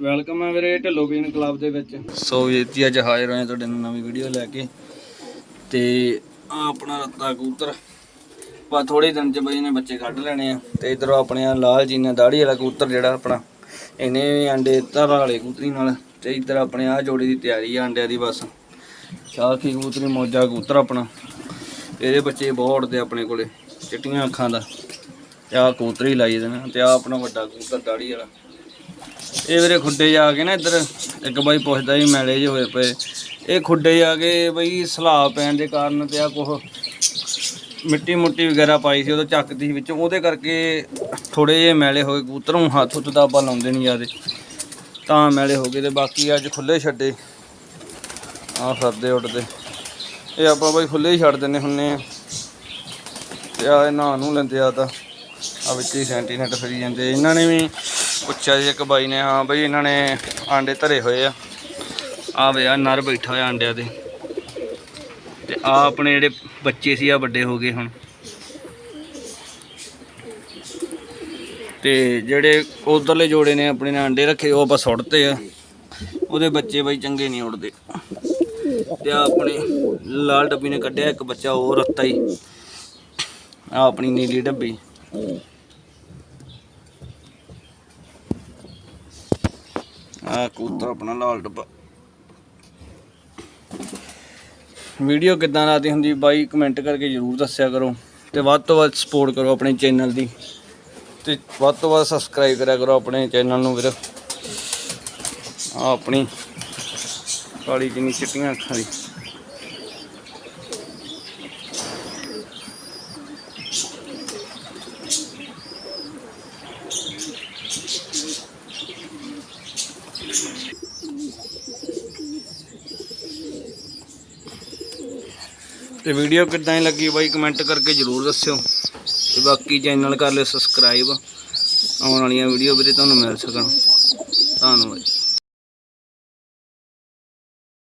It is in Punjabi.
ਵੈਲਕਮ ਹੈ ਵੀਰੇ ਢਿੱਲੋ ਬੀਨ ਕਲੱਬ ਦੇ ਵਿੱਚ। ਸੋ ਵੀਰ ਜੀ, ਅੱਜ ਹਾਜ਼ਰ ਹੋਏ ਤੁਹਾਡੇ ਨਾਲ ਨਵੀਂ ਵੀਡੀਓ ਲੈ ਕੇ। ਤੇ ਆ ਆਪਣਾ ਰੱਤਾ ਕਬੂਤਰ। ਬਾ ਥੋੜੇ ਦਿਨ ਚ ਬਈ ਨੇ ਬੱਚੇ ਕੱਢ ਲੈਣੇ ਆ। ਤੇ ਇਧਰੋਂ ਆਪਣੇ ਆ ਲਾਲ ਜੀ ਨੇ ਦਾੜੀ ਵਾਲਾ ਕਬੂਤਰ ਜਿਹੜਾ ਆਪਣਾ, ਇਹਨੇ ਵੀ ਅੰਡੇ ਧਰ ਵਾਲੇ ਕਬੂਤਰੀ ਨਾਲ। ਤੇ ਇਧਰ ਆਪਣੇ ਆ ਜੋੜੀ ਦੀ ਤਿਆਰੀ ਆ ਅੰਡਿਆਂ ਦੀ ਬਸ। ਸ਼ਾਖੀ ਕਬੂਤਰੀ ਮੌਜਾ ਕਬੂਤਰ ਆਪਣਾ। ਇਹਦੇ ਬੱਚੇ ਬਹੁਤ ਉੜਦੇ ਆਪਣੇ ਕੋਲੇ, ਚਿੱਟੀਆਂ ਅੱਖਾਂ ਦਾ। ਤੇ ਆ ਕਬੂਤਰੀ ਲਾਈ ਦੇਣਾ ਤੇ ਆ ਆਪਣਾ ਵੱਡਾ ਕਬੂਤਰ ਦਾੜੀ ਵਾਲਾ। ਇਹ ਵੀਰੇ ਖੁੱਡੇ ਜਾ ਕੇ ਨਾ ਇੱਧਰ ਇੱਕ ਬਾਈ ਪੁੱਛਦਾ ਸੀ ਮੈਲੇ ਜੇ ਹੋਏ ਪਏ। ਇਹ ਖੁੱਡੇ ਜਾ ਕੇ ਬਈ ਸਲਾਬ ਪੈਣ ਦੇ ਕਾਰਨ ਤੇ ਆ ਕੁਛ ਮਿੱਟੀ ਮੁੱਟੀ ਵਗੈਰਾ ਪਾਈ ਸੀ ਉਹਦਾ ਚੱਕਦੀ ਸੀ ਵਿੱਚੋਂ। ਉਹਦੇ ਕਰਕੇ ਥੋੜੇ ਜਿਹੇ ਮੈਲੇ ਹੋਏ, ਕਬੂਤਰ ਨੂੰ ਹੱਥ ਹੁੱਥ ਦਾ ਆਪਾਂ ਲਾਉਂਦੇ ਨਹੀਂ ਜਿਆਦੇ। ਤਾਂ ਮੈਲੇ ਹੋ ਗਏ ਤੇ ਬਾਕੀ ਅੱਜ ਖੁੱਲੇ ਛੱਡੇ। ਆ ਫਿਰਦੇ ਉੱਡਦੇ। ਇਹ ਆਪਾਂ ਬਈ ਖੁੱਲੇ ਹੀ ਛੱਡ ਦਿੰਨੇ ਹੁੰਨੇ ਆ। ਤੇ ਆ ਇਹ ਨਹਾ ਨੂੰ ਲੈਂਦੇ ਆ ਤਾਂ। ਆ ਵਿੱਚ ਹੀ ਸੈਂਟੀਨੈਟ ਫਰੀ ਜਾਂਦੇ। ਇਹਨਾਂ ਨੇ ਵੀ ਪੁੱਛਿਆ ਸੀ ਇੱਕ ਬਾਈ ਨੇ, ਹਾਂ ਬਈ ਇਹਨਾਂ ਨੇ ਆਂਡੇ ਧਰੇ ਹੋਏ ਆ। ਆ ਵੇ ਆ ਨਰ ਬੈਠਾ ਹੋਇਆ ਆਂਡਿਆਂ ਤੇ। ਤੇ ਆ ਆਪਣੇ ਜਿਹੜੇ ਬੱਚੇ ਸੀ ਆ ਵੱਡੇ ਹੋ ਗਏ ਹੁਣ। ਤੇ ਜਿਹੜੇ ਉਧਰਲੇ ਜੋੜੇ ਨੇ ਆਪਣੇ ਨੇ ਆਂਡੇ ਰੱਖੇ, ਉਹ ਆਪਾਂ ਸੁੱਟਤੇ ਆ। ਉਹਦੇ ਬੱਚੇ ਬਈ ਚੰਗੇ ਨਹੀਂ ਉੜਦੇ ਤੇ ਆ ਆਪਣੇ ਲਾਲ ਡੱਬੀ ਨੇ ਕੱਢਿਆ, ਇੱਕ ਬੱਚਾ ਉਹ ਰੱਤਾ ਹੀ। ਆ ਆਪਣੀ ਨੀਲੀ ਡੱਬੀ। ਆ ਕਬੂਤਰ ਆਪਣਾ ਲਾਲ ਡੱਬਾ। ਵੀਡੀਓ ਕਿੱਦਾਂ ਲੱਗਦੀ ਹੁੰਦੀ ਬਾਈ ਕਮੈਂਟ ਕਰਕੇ ਜਰੂਰ ਦੱਸਿਆ ਕਰੋ ਤੇ ਵੱਧ ਤੋਂ ਵੱਧ ਸਪੋਰਟ ਕਰੋ ਆਪਣੇ ਚੈਨਲ ਦੀ। ਤੇ ਵੱਧ ਤੋਂ ਵੱਧ ਸਬਸਕ੍ਰਾਈਬ ਕਰਿਆ ਕਰੋ ਆਪਣੇ ਚੈਨਲ ਨੂੰ ਵੀਰ। ਆ ਆਪਣੀ ਕਾਲੀ ਜਿੰਨੀ ਚਿੱਟੀਆਂ ਅੱਖਾਂ ਦੀ। ਤੇ ਵੀਡੀਓ ਕਿੱਦਾਂ ਹੀ ਲੱਗੀ ਬਾਈ? ਕਮੈਂਟ ਕਰਕੇ ਜਰੂਰ ਦੱਸਿਓ। ਤੇ ਬਾਕੀ ਚੈਨਲ ਕਰ ਲਿਓ ਸਬਸਕ੍ਰਾਈਬ ਆਉਣ ਵਾਲੀਆਂ ਵੀਡੀਓ ਵੀਰੇ ਤੁਹਾਨੂੰ ਮਿਲ ਸਕਣ। ਧੰਨਵਾਦ